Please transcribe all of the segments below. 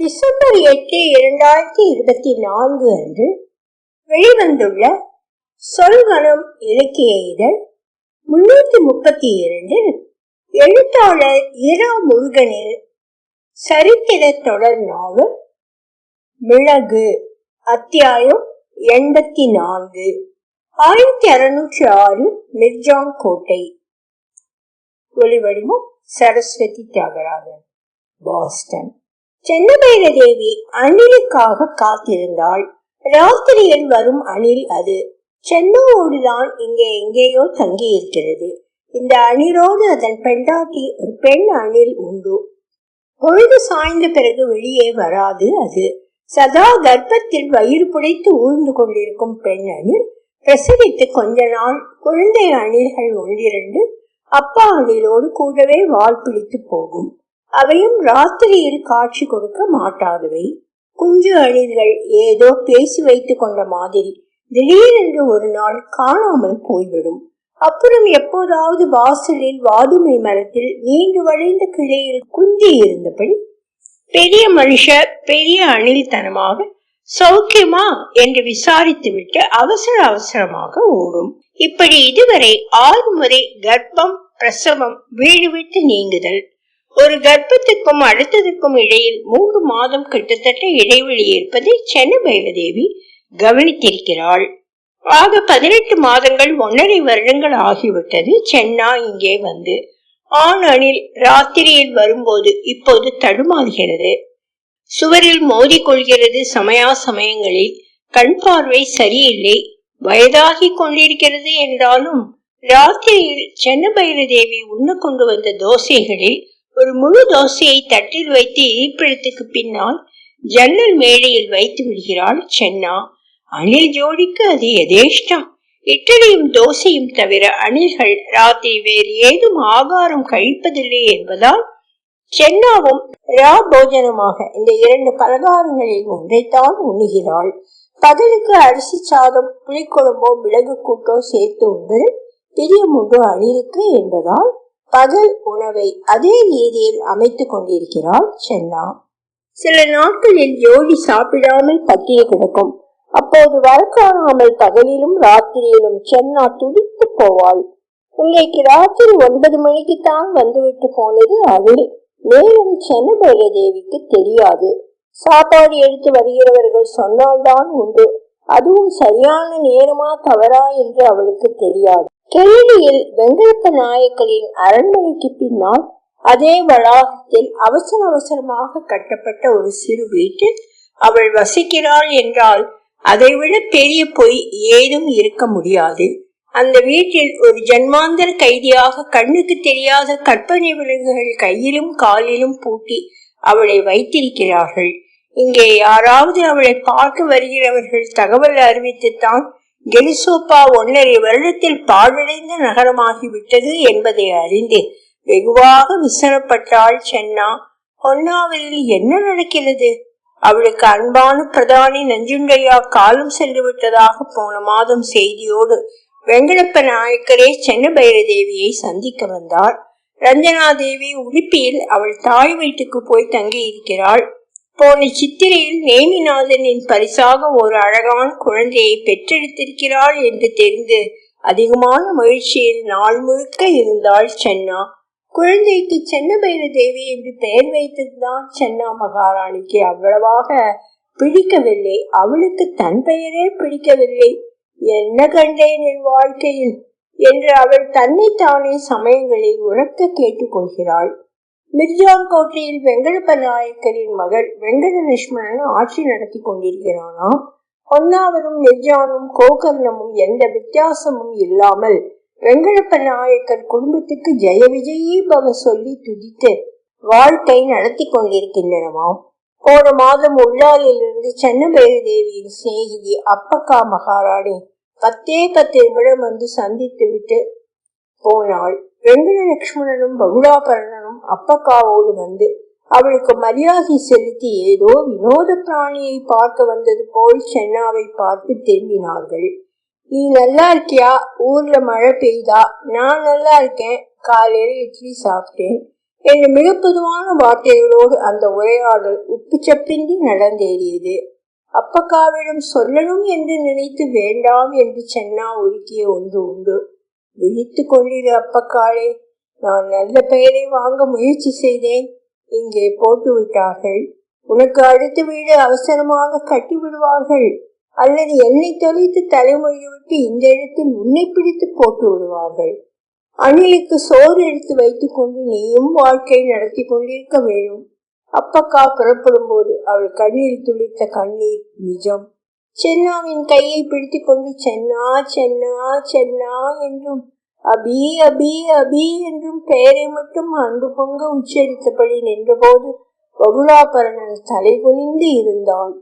December எட்டு இரண்டாயிரத்தி இருபத்தி நான்கு அன்று வெளிவந்துள்ள சொல்வனம் இலக்கிய இதழ் முன்னூத்தி முப்பத்தி இரண்டில் எழுத்தாளர் இரா முருகனில் சரித்திர தொடர் நாவல் மிளகு அத்தியாயம் எண்பத்தி நான்கு ஆயிரத்தி அறுநூற்றி ஆறு மிர்ஜாங் கோட்டை ஒளிவடிவம் சரஸ்வதி தியாகராஜன் பாஸ்டன். சென்னபைர தேவி அணிலுக்காக காத்திருந்தாள். ராத்திரியில் வரும் அணில் அது. சென்னோடுதான் இங்கே எங்கேயோ தங்கி இருக்கிறது இந்த அணிலோடு அதன் பெண்டாட்டி ஒரு பெண் அணில் உண்டு. பொழுது சாய்ந்த பிறகு வெளியே வராது அது. சதா கர்ப்பத்தில் வயிறு புடைத்து ஊர்ந்து கொண்டிருக்கும் பெண் அணில் பிரசவித்து கொஞ்ச நாள் குழந்தை அணில்கள் ஒன்றிரண்டு அப்பா அணிலோடு கூடவே வால் பிடித்து போகும். அவையும் ராத்திரியில் காட்சி கொடுக்க மாட்டாதவை. குஞ்சு அணில்கள் ஏதோ பேசி வைத்துக் கொண்ட மாதிரி திடீரென்று ஒரு நாள் காணாமல் போய்விடும். அப்புறம் எப்போதாவது வாசலில் வாதுமை மரத்தில் நீண்டு வளைந்த கிளையில் குஞ்சி இருந்தபடி பெரிய மனுஷர் பெரிய அணில்தனமாக சௌக்கியமா? என்று விசாரித்துவிட்டு அவசர அவசரமாக ஓடும். இப்படி இதுவரை ஆறு முறை கர்ப்பம் பிரசவம் வீடு விட்டு நீங்குதல் ஒரு கர்ப்பத்துக்கும் அடுத்ததுக்கும் இடையில் மூன்று மாதம் கிட்டத்தட்ட இடைவெளி இருப்பதை சென்ன பைரதேவி கவனித்திருக்கிறாள். ஆக பதினெட்டு மாதங்கள் ஒன்றரை வருடங்கள் ஆகிவிட்டது சென்னா இங்கே வந்து. ஆண் அணில் ராத்திரியில் வரும்போது இப்போது தடுமாறுகிறது. சுவரில் மோதி கொள்கிறது சமயா சமயங்களில் கண் பார்வை சரியில்லை. வயதாகி கொண்டிருக்கிறது என்றாலும் ராத்திரியில் சென்னபைர தேவி உண்ண கொண்டு வந்த தோசைகளில் ஒரு முழு தோசையை தட்டில் வைத்து ஈப்பிடத்துக்கு பின்னால் ஜன்னல் மேடையில் வைத்து விடுகிறாள் சென்னா. அணில் ஜோடிக்கு அது எதேஷ்டம்? இட்டலியும் தோசையும் தவிர அணில்கள் ராத்திரி வேறு ஏதும் ஆகாரம் கழிப்பதில்லை என்பதால் சென்னாவும் ரா போஜனமாக இந்த இரண்டு பலகாரங்களில் ஒன்றைத்தான் உண்ணுகிறாள். பதிலுக்கு அரிசி சாதம் புளிக்குழம்போ மிளகு கூட்டோ சேர்த்து உண்டு பிரியம் உண்டு அணிலுக்கு என்பதால் பகல் உணவை அதே ரீதியில் அமைத்துக் கொண்டிருக்கிறாள் சென்னா. சில நாட்களில் ஜோடி சாப்பிடாமல் பட்டிய கிடக்கும். அப்போது வரக்காணாமல் பகலிலும் ராத்திரியிலும் சென்னா துடித்து போவாள். இன்னைக்கு ராத்திரி ஒன்பது மணிக்குத்தான் வந்துவிட்டு போனது அது நேரம் சென்னபைர தேவிக்கு தெரியாது. சாப்பாடு எடுத்து வருகிறவர்கள் சொன்னால்தான் உண்டு. அதுவும் சரியான நேரமா தவறா என்று அவளுக்கு தெரியாது. கேள்வியில் வெங்கடப்ப நாயக்கரின் அரண்மனைக்கு பின்னால் அதே வளாகத்தில் அவசர அவசரமாக கட்டப்பட்ட ஒரு சிறு வீட்டில் அவள் வசிக்கிறாள் என்றால் அதைவிட பெரிய பொய் ஏதும் இருக்க முடியாது. அந்த வீட்டில் ஒரு ஜன்மாந்தர கைதியாக கண்ணுக்கு தெரியாத கற்பனை விலங்குகள் கையிலும் காலிலும் பூட்டி அவளை வைத்திருக்கிறார்கள். இங்கே யாராவது அவளை பார்க்க வருகிறவர்கள் தகவல் அறிவித்துத்தான் கெலிசோப்பா ஒன்னரை வருடத்தில் பாழடைந்த நகரமாகிவிட்டது என்பதை அறிந்து வெகுவாக விசனப்பட்டாள் சென்னா பொன்னாவலில் என்ன நடக்கிறது? அவளுக்கு அன்பான பிரதானி நஞ்சுண்டையா காலம் சென்று விட்டதாக போன மாதம் செய்தியோடு வெங்கடப்ப நாயக்கரே சென்னபைரதேவியை தேவியை சந்திக்க வந்தார் ரஞ்சனா தேவி உடுப்பியில் அவள் தாய் வீட்டுக்கு போய் தங்கி இருக்கிறாள் போன சித்திரையில் நேமிநாதனின் பரிசாக ஒரு அழகான குழந்தையை பெற்றெடுத்திருக்கிறாள் என்று தெரிந்து அதிகமான மகிழ்ச்சியில் நாள் முழுக்க இருந்தாள் சென்னா. குழந்தைக்கு சென்னபைர தேவி என்று பெயர் வைத்ததுதான் சென்னா மகாராணிக்கு அவ்வளவாக பிடிக்கவில்லை. அவளுக்கு தன் பெயரே பிடிக்கவில்லை. என்ன கண்டேன் என் வாழ்க்கையில்? என்று அவள் தன்னைத்தானே சமயங்களில் உறக்க கேட்டுக்கொள்கிறாள். மிர்ஜான் கோட்டையில் வெங்கடப்ப நாயக்கரின் மகள் வெங்கட லட்சுமணன் ஆட்சி நடத்தி கொண்டிருக்கிறானாம் பொன்னாவரும் மிர்ஜானும் கோகர்ணமும் எந்த வித்தியாசமும் இல்லாமல் வெங்கடப்ப நாயக்கர் குடும்பத்துக்கு ஜெய விஜயீ பவ சொல்லி துதித்து வாழ்க்கை நடத்தி கொண்டிருக்கின்றனவாம் போன மாதம் உள்ளாலிலிருந்து சென்னபேரு தேவியின் சிநேகிதி அப்பக்கா மகாராணி பத்தே பத்து நிமிடம் வந்து சந்தித்து விட்டு போனாள். வெங்கட லட்சுமணனும் பகுலாபரணனும் அப்பக்காவோடு வந்து அவளுக்கு மரியாதை செலுத்தி ஏதோ வினோத பிராணியை பார்க்க வந்தது போல் சென்னாவை பார்த்து திரும்பினார்கள். நீ நல்லா இருக்கியா? ஊர்ல மழை பெய்தா? நான் நல்லா இருக்கேன். காலையில இட்லி சாப்பிட்டேன். என்று மிக பொதுவான வார்த்தைகளோடு அந்த உரையாடல் உப்பு சப்பின்றி நடந்தேறியது. அப்பக்காவிடம் சொல்லணும் என்று நினைத்து வேண்டாம் என்று சென்னா ஒதுக்கிய ஒன்று உண்டு. விழித்து கொண்டிரு அப்பக்காளே. நான் நல்ல பெயரை வாங்க முயற்சி செய்தேன். இங்கே போட்டு விட்டார்கள் உனக்கு அடுத்த வீடு அவசரமாக கட்டி விடுவார்கள் அல்லது என்னை தொலைத்து தலைமொழி விட்டு இந்த இடத்தில் உன்னை பிடித்து போட்டு விடுவார்கள் அணிலுக்கு சோறு எடுத்து வைத்துக் கொண்டு நீயும் வாழ்க்கை நடத்தி கொண்டிருக்க வேண்டும். அப்பக்கா புறப்படும் போது அவள் கண்ணீர் துளித்த கண்ணீர் நிஜம். சென்னாவின் கையை பிடித்துக் கொண்டு சென்னா சென்னா சென்னா என்றும் அபி அபி அபி என்றும் பெயரை மட்டும் அன்பு பொங்க உச்சரித்தபடி நின்றபோது வகுலாபரணன் தலை குனிந்து இருந்தான்.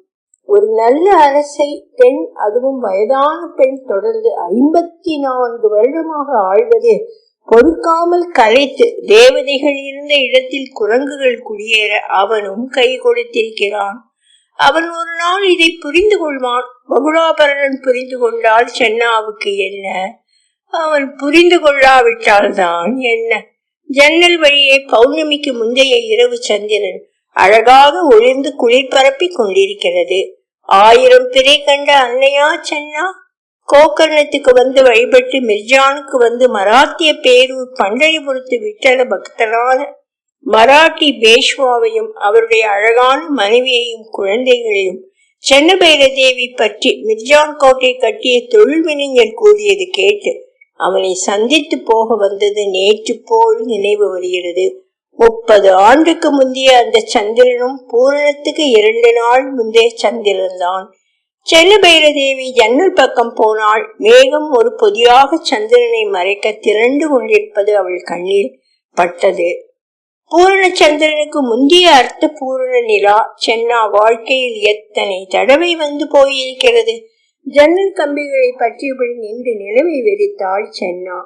ஒரு நல்ல அரசை பெண் அதுவும் வயதான பெண் தொடர்ந்து ஐம்பத்தி நான்கு வருடமாக ஆழ்வது பொறுக்காமல் கலைத்து தேவதைகள் இருந்த இடத்தில் குரங்குகள் குடியேற அவனும் கை கொடுத்திருக்கிறான். அவன் ஒரு நாள் இதை புரிந்து கொள்வான். பகுலாபரணன் புரிந்து கொண்டால் சென்னாவுக்கு என்ன? அவன் புரிந்து கொள்ளாவிட்டால் தான் என்ன? ஜன்னல் வழியே பௌர்ணமிக்கு முந்தைய இரவு சந்திரன் அழகாக ஒளிர்ந்து குளிர் பரப்பி கொண்டிருக்கிறது. ஆயிரம் பிறை கண்ட அன்னையா சென்னா? கோகர்ணத்துக்கு வந்து வழிபட்டு மிர்ஜானுக்கு வந்து மராத்திய பேரூர் பண்டரிபுரத்து விட்டல பக்தரான மராட்டி பேஷ்வாவையும் அவருடைய அழகான மனைவியையும் குழந்தைகளையும் சென்னபைர தேவி பற்றி மிர்ஜான் கோட்டை கட்டிய தொழில் வினைஞர் கூறியது கேட்டு அவனை சந்தித்து போக வந்தது நேற்று போல் நினைவு வருகிறது. முப்பது ஆண்டுக்கு முந்தைய அந்த சந்திரனும் பூரணத்துக்கு இரண்டு நாள் முந்தைய சந்திரன் தான். சென்னபைரதேவி ஜன்னல் பக்கம் போனால் மேகம் ஒரு பொதியாக சந்திரனை மறைக்க திரண்டு கொண்டிருப்பது அவள் கண்ணில் பட்டது. பூரண சந்திரனுக்கு முந்தைய அர்த்த பூரண நிலா சென்னா வாழ்க்கையில் எத்தனை தடவை வந்து போயிருக்கிறது? ஜன்னல் கம்பிகளை பற்றியபடி நின்று நிலவை வெறித்தாள் சென்னா.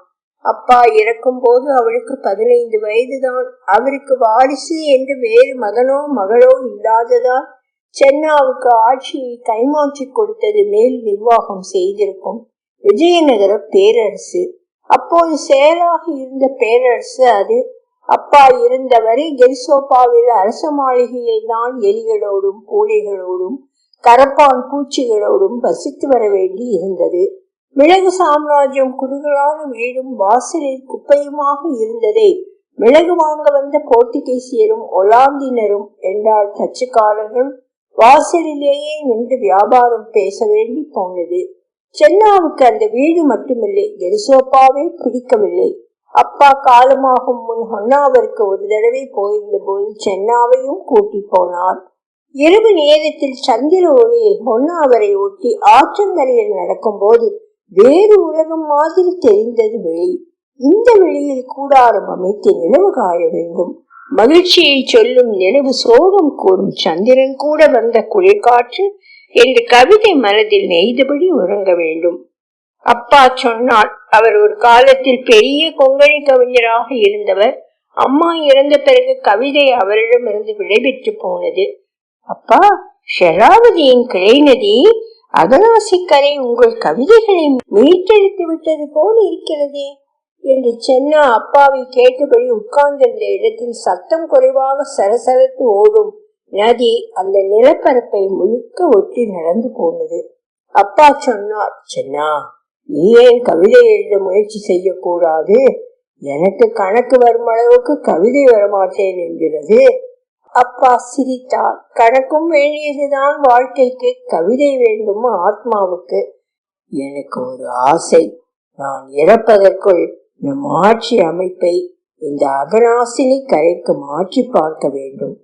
அப்பா இறக்கும் போது அவளுக்கு பதினைந்து வயதுதான். அவருக்கு வாரிசு என்று வேறு மகனோ மகளோ இல்லாததால் சென்னாவுக்கு ஆட்சியை கைமாற்றி கொடுத்தது மேல் நிர்வாகம் செய்திருக்கும் விஜயநகர பேரரசு. அப்போது செயலாக இருந்த பேரரசு அது. அப்பா இருந்தவரை கெரிசோப்பாவில் அரச மாளிகையில் தான் எலிகளோடும் பூனைகளோடும் கரப்பான் பூச்சிகளோடும் வசித்து வர வேண்டி இருந்தது. மிளகு சாம்ராஜ்யம் குறுகலான வீடும் வாசலில் குப்பையுமாக இருந்ததே. மிளகு வாங்க வந்த போர்த்துகீசியரும் ஒலாந்தினரும் என்றால் தச்சுக்காரர்கள் வாசலிலேயே நின்று வியாபாரம் பேச வேண்டி போனது. சென்னாவுக்கு அந்த வீடு மட்டுமில்லை கெரிசோப்பாவே பிடிக்கவில்லை. அப்பா காலமாகும் முன் ஹொன்னாவிற்கு ஒரு தடவை போயிருந்த போது சென்னாவையும் கூட்டி போனார். இரவு நேரத்தில் சந்திர ஒளியில் பொன்னாவரை ஒட்டி ஆற்றங்கரையில் நடக்கும்போது வேறு உலகம் மாதிரி தெரிந்தது வெளி இந்த வெளியில் கூடாரம் அமைத்து நிலவு காய வேண்டும். மகிழ்ச்சியை சொல்லும் நிலவு சோகம் கூறும் சந்திரன் கூட வந்த குளிர்காற்று என்று கவிதை மனதில் நெய்தபடி உறங்க வேண்டும். அப்பா சொன்னால் அவர் ஒரு காலத்தில் பெரிய கொங்கணி கவிஞராக இருந்தவர். அம்மா இறந்த பிறகு கவிதை அவரிடமிருந்து விடைபெற்று போனது. அப்பா ஷராவதியின் கிளை நதி அகநாசிக்கரை உங்கள் கவிதைகளை மீட்டெடுத்து விட்டது போல் இருக்கிறதே என்று சென்னா அப்பாவை கேட்டபடி உட்கார்ந்திருந்த இடத்தில் சத்தம் குறைவாக சரசரத்து ஓடும் நதி அந்த நிலப்பரப்பை முழுக்க ஒட்டி நடந்து போனது. அப்பா சொன்னார் சென்னா நீ ஏன் கவிதை எழுத முயற்சி செய்யக்கூடாது? எனக்கு கணக்கு வரும் அளவுக்கு கவிதை வரமாட்டேன் என்கிறது. அப்பா சிரித்தார். கணக்கும் வேண்டியதுதான் வாழ்க்கைக்கு கவிதை வேண்டும் ஆத்மாவுக்கு. எனக்கு ஒரு ஆசை. நான் இறப்பதற்குள் நம் ஆட்சி அமைப்பை இந்த அகராசினி கரைக்கு மாற்றி பார்க்க வேண்டும்.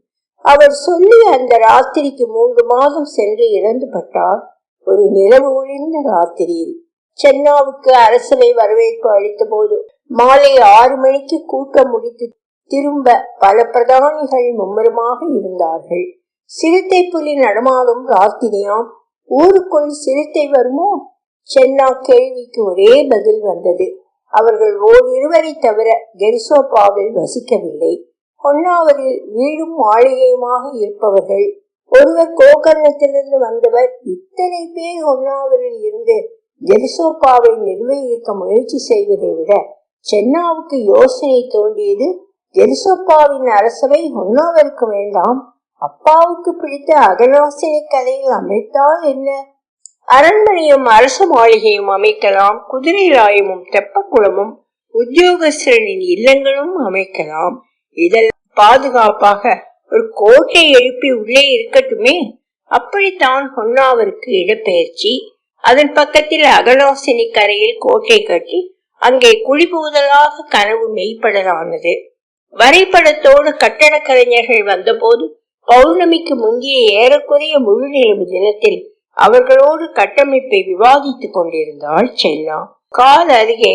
அவர் சொல்லி அந்த ராத்திரிக்கு மூன்று மாதம் சென்று இறந்து பட்டார். ஒரு நிலவு ஒழிந்த ராத்திரியில் சென்னாவுக்கு அரசவை வரவேற்பு அளித்த போது மாலை ஆறு மணிக்கு கூட்டம் முடித்து திரும்ப பல பிரதானிகள் மும்முரமாக இருந்தார்கள். சிறுத்தை புலி நடமாடும் ராத்திரியாம் ஊருக்குள் சிறுத்தை வருமோ? சென்னா கேள்விக்கு ஒரே பதில் வந்தது. அவர்கள் ஓரிருவரை தவிர கெரிசோபாவில் வசிக்கவில்லை. ஒன்னாவதில் வீடும் மாளிகையுமாக இருப்பவர்கள். ஒருவர் கோகர்ணத்திலிருந்து வந்தவர். இத்தனை பேர் ஒன்னாவரில் இருந்து ஜெரிசோப்பாவை நிர்வகிக்க முயற்சி செய்வதை விட சென்னாவுக்கு யோசனை தோன்றியது எலிசப்பாவின் அரசவை ஒன்னாவிற்கு வேண்டாம். அப்பாவுக்கு பிடித்த அகலாசினி கதையில் அமைத்தால் என்ன? அரண்மனையும் அரச மாளிகையும் அமைக்கலாம். குதிரை ராயமும் தெப்பக்குளமும் உத்தியோகஸ்தரின் இல்லங்களும் அமைக்கலாம். இதெல்லாம் பாதுகாப்பாக ஒரு கோட்டை எழுப்பி உள்ளே இருக்கட்டுமே? அப்படித்தான் ஹொன்னாவிற்கு இடப்பெயர்ச்சி. அதன் பக்கத்தில் அகலாசினி கரையில் கோட்டை கட்டி அங்கே குழிபூதலாக கனவு மெய்ப்படலானது. வரைபடத்தோடு கட்டடக் கலைஞர்கள் வந்தபோது பௌர்ணமிக்கு முந்தைய ஏறக்குறைய முழு நிலவு தினத்தில் அவர்களோடு கட்டமைப்பை விவாதித்துக் கொண்டிருந்தாள் செல்லா. கால் அருகே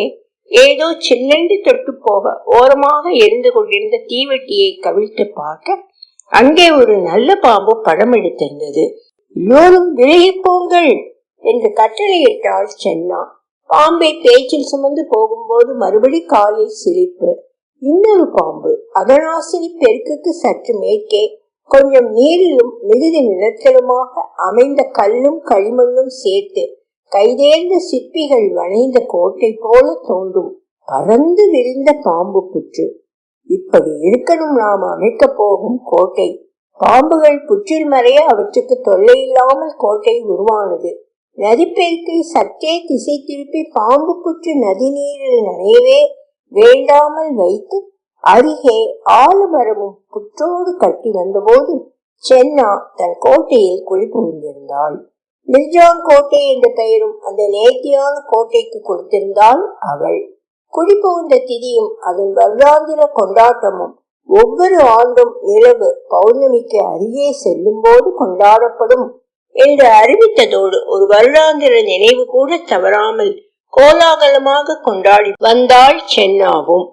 ஏதோ சின்னண்டு தொட்டு போக ஓரமாக எரிந்து கொண்டிருந்த தீவெட்டியை கவிழ்த்து பார்க்க அங்கே ஒரு நல்ல பாம்பு படம் எடுத்திருந்தது. எல்லோரும் விலகி போங்கள் என்று கட்டளையிட்டாள் சென்னா பாம்பை பேச்சில் சுமந்து போகும்போது மறுபடி காலில் சிரிப்பு. இன்னொரு பாம்பு அகனாசினி பெருக்குக்கு சற்று மேற்கே கொஞ்சம் நீரிலும் மிகுதி நிலத்திலுமாக அமைந்த கல்லும் களிமண்ணும் சேர்த்து கைதேர்ந்த சிற்பிகள் வளைந்த கோட்டை போல தோன்றும் பறந்து விரிந்த பாம்பு புற்று. இப்படி இருக்கணும் நாம் அமைக்க போகும் கோட்டை. பாம்புகள் புற்றில் மறைய அவற்றுக்கு தொல்லை இல்லாமல் கோட்டை உருவானது. நதிப்பெருக்கை சற்றே திசை திருப்பி பாம்பு புற்று நதி நீரில் நனையவே வேண்டாமல் வைத்து அருகே ஆலமரமும் புற்றோடு கட்டி வந்தபோது சென்னா தன் கோட்டையில் குளிப்புகின்றிருந்தாள் மிர்ஜான் கோட்டை என்ற பெயரும் அந்த நேர்த்தியான கோட்டைக்கு கொடுத்திருந்தாள் அவள். குடிபுகுந்த திதியும் அதன் வருடாந்திர கொண்டாட்டமும் ஒவ்வொரு ஆண்டும் இரவு பௌர்ணமிக்கு அருகே செல்லும் போது கொண்டாடப்படும் என்று அறிவித்ததோடு ஒரு வருடாந்திர நினைவு கூட தவறாமல் கோலாகலமாக கொண்டாடி வந்தாள் சென்னாவும்.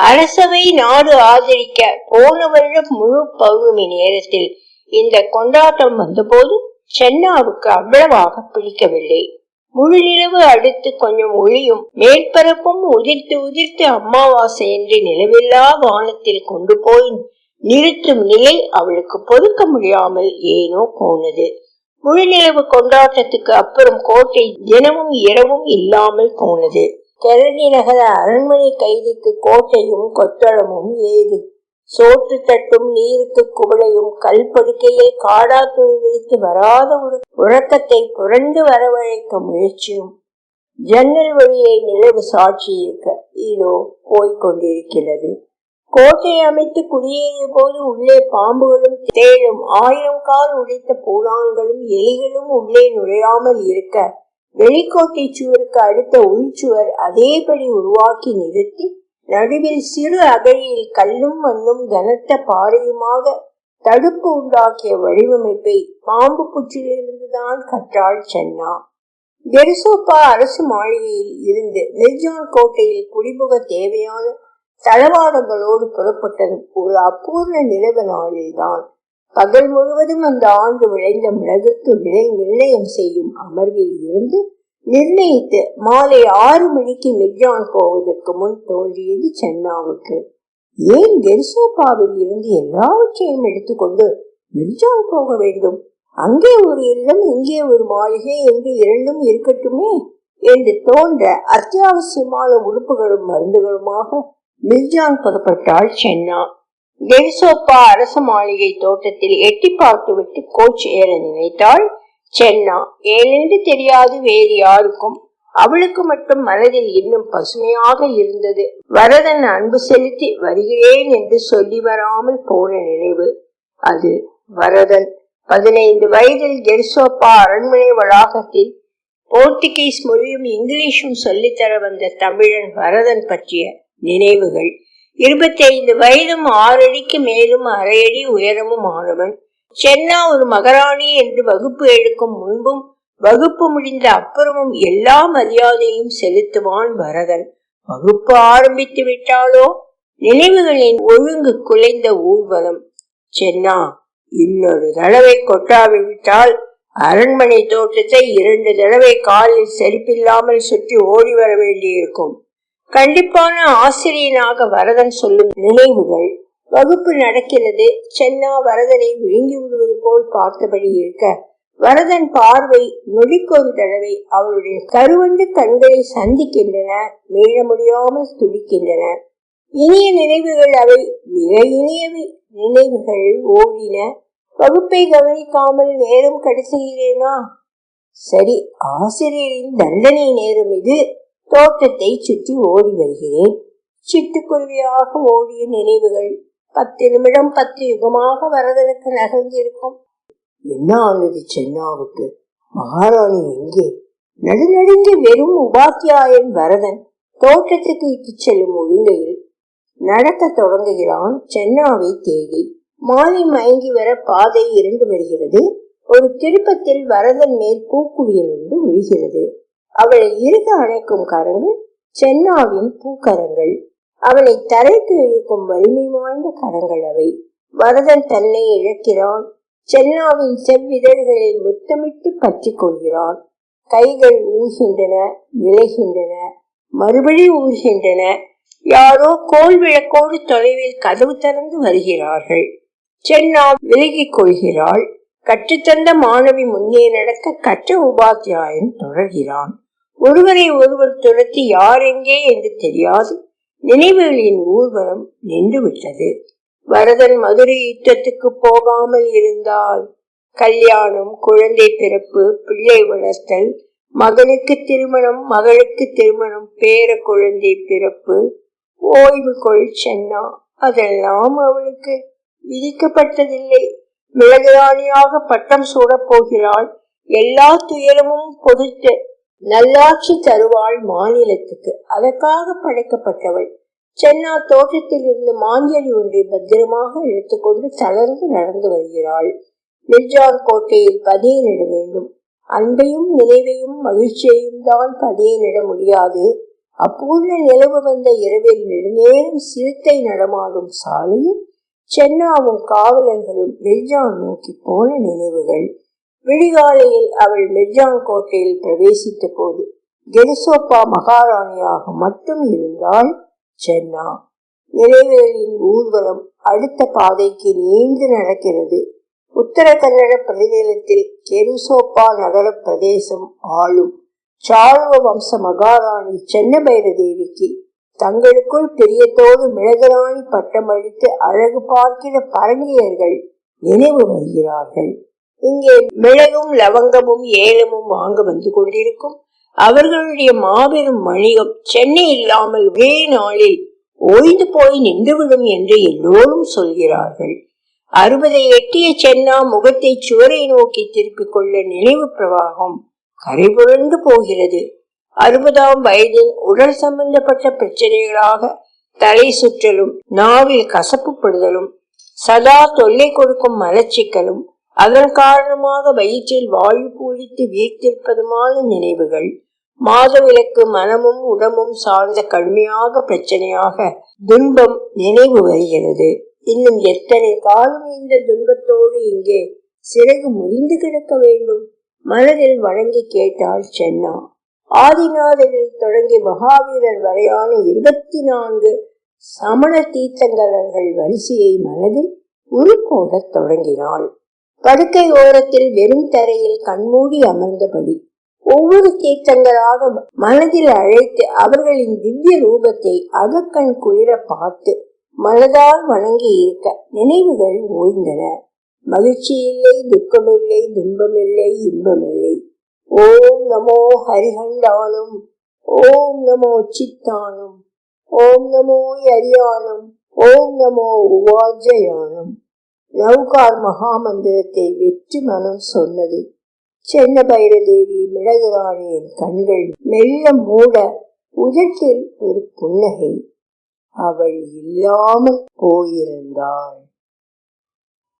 அரசவை நாடு ஆதரிக்க போன வருடம் முழு பௌர்ணமி நேரத்தில் இந்த கொண்டாட்டம் வந்தபோது சென்னாவுக்கு அவ்வளவாக பிடிக்கவில்லை. முழு நிலவு அடுத்து கொஞ்சம் ஒளியும் மேற்பரப்பும் உதிர்த்து உதிர்த்து அமாவாசை என்று நிலவில்லா வானத்தில் கொண்டு போய் நிறுத்தும் நிலை அவளுக்கு பொறுக்க முடியாமல் ஏனோ போனது. முழுநிலவு கொண்டாட்டத்துக்கு அப்புறம் கோட்டை தினமும் இரவும் இல்லாமல் போனது. கெரடி நகர அரண்மனை கைதிக்கு கோட்டையும் கொத்தளமும் ஏது? சோற்று தட்டும் நீருக்கு குவளையும் கல் படுக்கையில் காடா துணி விரித்து வராத ஒரு உறக்கத்தை புரண்டு வரவழைக்க முயற்சியும். ஜன்னல் வழியை நிலவு சாட்சி இருக்க இதோ போய்கொண்டிருக்கிறது கோட்டை அமைத்து குடியேறிய போது உள்ளே பாம்புகளும் தேழும் ஆயிரம் கால் உடைத்த பூலான்களும் எலிகளும் உள்ளே நுழையாமல் இருக்க வெளிக்கோட்டை சுவருக்கு அடுத்த உள்சுவர் அதேபடி உருவாக்கி நிறுத்தி நடுவில் சிறு அகழியில் கல்லும் மண்ணும் கனத்த பாறையுமாக தடுப்பு உண்டாக்கிய வடிவமைப்பை பாம்பு புற்றிலிருந்துதான் கற்றாள் சென்னா. கெரிசோப்பா அரசு மாளிகையில் இருந்து மிர்ஜான் கோட்டையில் குடிபுக தேவையான தளவாடங்களோடு புறப்பட்டது. ஒரு அபூர்ண நிலவு நாளில்தான். பகல் முழுவதும் அந்த ஆண்டு விளைந்த மிளகுக்கு விலை நிர்ணயம் செய்யும் அமர்வில் இருந்து நிர்ணயித்து மாலை ஆறு மணிக்கு மிர்ஜான் போவதற்கு முன் தோன்றியது சென்னாவுக்கு. ஏன் கெர்சோபாவில் இருந்து எல்லாவற்றையும் எடுத்துக்கொண்டு மிர்ஜான் போக வேண்டும்? அங்கே ஒரு இல்லம் இங்கே ஒரு மாளிகை என்று இரண்டும் இருக்கட்டுமே? என்று தோன்ற அத்தியாவசியமான உடுப்புகளும் மருந்துகளுமாக மிர்ஜான் புறப்பட்டாள் சென்னா. கெரிசோப்பா அரச மாளிகை தோட்டத்தில் எட்டி பார்த்துவிட்டு கோச் ஏற நினைத்தாள் சென்னா. ஏனென்று தெரியாது வேறு யாருக்கும். அவளுக்கு மட்டும் மனதில் இன்னும் பசுமையாக இருந்தது. வரதன் அன்பு செலுத்தி வருகிறேன் என்று சொல்லி வராமல் போன நினைவு அது. வரதன் பதினைந்து வயதில் ஜெர்சோப்பா அரண்மனை வளாகத்தில் போர்த்துகீஸ் மொழியும் இங்கிலீஷும் சொல்லித்தர வந்த தமிழன் வரதன் பற்றிய நினைவுகள். இருபத்தி ஐந்து வயதும் ஆறடிக்கு மேலும் அரை அடி உயரமும் ஆனவன் சென்னா ஒரு மகாராணி என்று வகுப்பு எடுக்கும் முன்பும் வகுப்பு முடிந்த அப்புறமும் எல்லா மரியாதையும் செலுத்துவான் வரதன். வகுப்பு ஆரம்பித்து விட்டாலோ நினைவுகளின் ஒழுங்கு குலைந்த ஊர்வலம். சென்னா இன்னொரு தடவை கொட்டாவி விட்டால் அரண்மனை தோட்டத்தை இரண்டு தடவை காலில் செருப்பில்லாமல் சுற்றி ஓடி வர வேண்டியிருக்கும். கண்டிப்பான ஆசிரியனாக வரதன் சொல்லும் நினைவுகள். வகுப்பு நடக்கிறது. சென்னா வரதனை விழுங்கி விடுவது போல் பார்த்தபடி இருக்க வரதன் பார்வை நொடிக்கொரு தடவை அவளுடைய கருவண்டு கண்களை சந்திக்கின்றன மீள முடியாமல் துடிக்கின்றன. இனிய நினைவுகள் அவை மிக இனியவை நினைவுகள் ஓடின. வகுப்பை கவனிக்காமல் நேரம் கடத்துகிறேனா? சரி ஆசிரியரின் தண்டனை நேரம் இது. தோட்டத்தை சுற்றி ஓடி வருகிறேன். சிட்டுக்குருவியாக ஓடிய நினைவுகள் பத்து நிமிடம் பத்து யுகமாக வரதனுக்கு நகர்ந்திருக்கும். என்ன ஆனது சென்னாவுக்கு? மகாராணி எங்கே? நடுநடுங்க வெறும் உபாத்தியாயன் வரதன் தோட்டத்துக்கு இட்டுச் செல்லும் ஒழுங்கையில் நடக்க தொடங்குகிறான் சென்னாவை தேடி. மாலை மயங்கி வர பாதை இரண்டு வருகிறது. ஒரு திருப்பத்தில் வரதன் மேல் பூக்குவியல் ஒன்று விழுகிறது. அவளை இருக்க அணைக்கும் கரங்கள் சென்னாவின் பூக்கரங்கள் அவனை தரைக்கு இழுக்கும் வலிமை வாய்ந்த கரங்கள் அவை. வரதன் தன்னை இழக்கிறான். சென்னாவின் செவ்விதழ்களில் முத்தமிட்டு பற்றி கொள்கிறான். கைகள் ஊகின்றன விளைகின்றன மறுபடி ஊர்கின்றன. யாரோ கோல் விளக்கோடு தொலைவில் கதவு திறந்து வருகிறார்கள். சென்னா விலகிக் கொள்கிறாள். கற்றுத்தந்த மாணவி முன்னே நடக்க கற்ற உபாத்தியாயன் தொடர்கிறான். ஒருவரை ஒருவர் துரத்தி யார் எங்கே என்று தெரியாது. நினைவுகளின் ஊர்வலம் நின்று விட்டது வரதன் மதுரை யுத்தத்துக்கு போகாமல் இருந்தால் கல்யாணம் குழந்தை பிறப்பு பிள்ளை வளர்த்தல் மகனுக்கு திருமணம் மகளுக்கு திருமணம் பேர குழந்தை பிறப்பு ஓய்வு கொள் சென்னா அதெல்லாம் அவளுக்கு விதிக்கப்பட்டதில்லை. மிளகுராணியாக பட்டம் சூடப் போகிறாள். எல்லா துயரமும் பொறுத்து நல்லாட்சி தருவாள் மாநிலத்துக்கு அதற்காக படைக்கப்பட்டவள். சென்னா தோட்டத்தில் இருந்து மாஞ்சலி ஒன்றை பத்திரமாக எடுத்துக்கொண்டு தளர்ந்து நடந்து வருகிறாள். மிர்ஜான் கோட்டையில் பதியனிட வேண்டும். அன்பையும் நினைவையும் மகிழ்ச்சியையும் தான் பதியனிட முடியாது. அப்பூர்ண நிலவு வந்த இரவில் நெடுநேரம் சிறுத்தை நடமாடும் சாலையில் சென்னாவும் காவலர்களும் மிர்ஜான் நோக்கி போன நினைவுகள். விடிகாலையில் அவள் மிர்ஜான் கோட்டையில் பிரவேசித்த போது ஜெருசோப்பா மகாராணியாக மட்டும் இருந்தால் சென்னா. நினைவுகளின் ஊர்வலம் அடுத்த பாதைக்கு நீண்டு நடக்கிறது. உத்தர கன்னட பிரதேசத்தில் கெருசோப்பா நகர பிரதேசம் ஆளும் சாளுவ வம்ச மகாராணி சென்னபைர தேவிக்கு தங்களுக்குள் பெரியத்தோடு மிளகராணி பட்டம் அளித்து அழகு பார்க்கிற பரங்கியர்கள் நினைவு வருகிறார்கள் இங்கே மிளகும் லவங்கமும் ஏலமும் வாங்க வந்து கொண்டிருக்கும். அவர்களுடைய மாபெரும் வணிகம் சென்னை இல்லாமல் ஒரே நாளில் ஓய்ந்து போய் நின்றுவிடும் என்று எல்லோரும் சொல்கிறார்கள். அறுபதை எட்டிய சென்னா முகத்தை சுவரை நோக்கி திருப்பிக் கொள்ள நினைவு பிரவாகம் கரைபுரண்டு போகிறது. அறுபதாம் வயதில் உடல் சம்பந்தப்பட்ட பிரச்சனைகளாக தலை சுற்றலும் நாவில் கசப்புப்படுதலும் சதா தொல்லை கொடுக்கும் மலச்சிக்கலும் அதன் காரணமாக வயிற்றில் வாயு பூரித்து வீர்த்திருப்பதுமான நினைவுகள் மாதவிலக்கு மனமும் உடம்பும் சார்ந்த கடுமையாக பிரச்சனையாக துன்பம் நினைவு வருகிறது. இன்னும் எத்தனை காலம் இந்த துன்பத்தோடு இங்கே சிறகு முறிந்து கிடக்க வேண்டும்? மனதில் வழங்கி கேட்டாள் சென்னா. ஆதிநாதனில் தொடங்கி மகாவீரர் வரையான இருபத்தி நான்கு சமண தீர்த்தங்கரர்கள் வரிசையை மனதில் உருக்கோடத் தொடங்கினாள். படுக்கை ஓரத்தில் வெறும் தரையில் கண்மூடி அமர்ந்தபடி ஒவ்வொரு தீர்த்தங்களாக மனதில் அழைத்து அவர்களின் திவ்ய ரூபத்தை அகக்கண் குளிர பார்த்து மனதால் வணங்கி இருக்க நினைவுகள் ஓய்ந்தன. மகிழ்ச்சி இல்லை துக்கமில்லை துன்பமில்லை இன்பமில்லை. ஓம் நமோ ஹரிஹண்டானும் ஓம் நமோ சித்தானும் ஓம் நமோ அரியானம் ஓம் நமோ உவாஜயானும் நௌகார் மகாமந்திரத்தை வெற்றி மனம் சொன்னது. சென்ன பைரதேவி மிளகுராணியின் கண்கள் மெல்ல மூட உதட்டில் ஒரு புன்னகை. அவள் இல்லாமல் போயிருந்தாள்.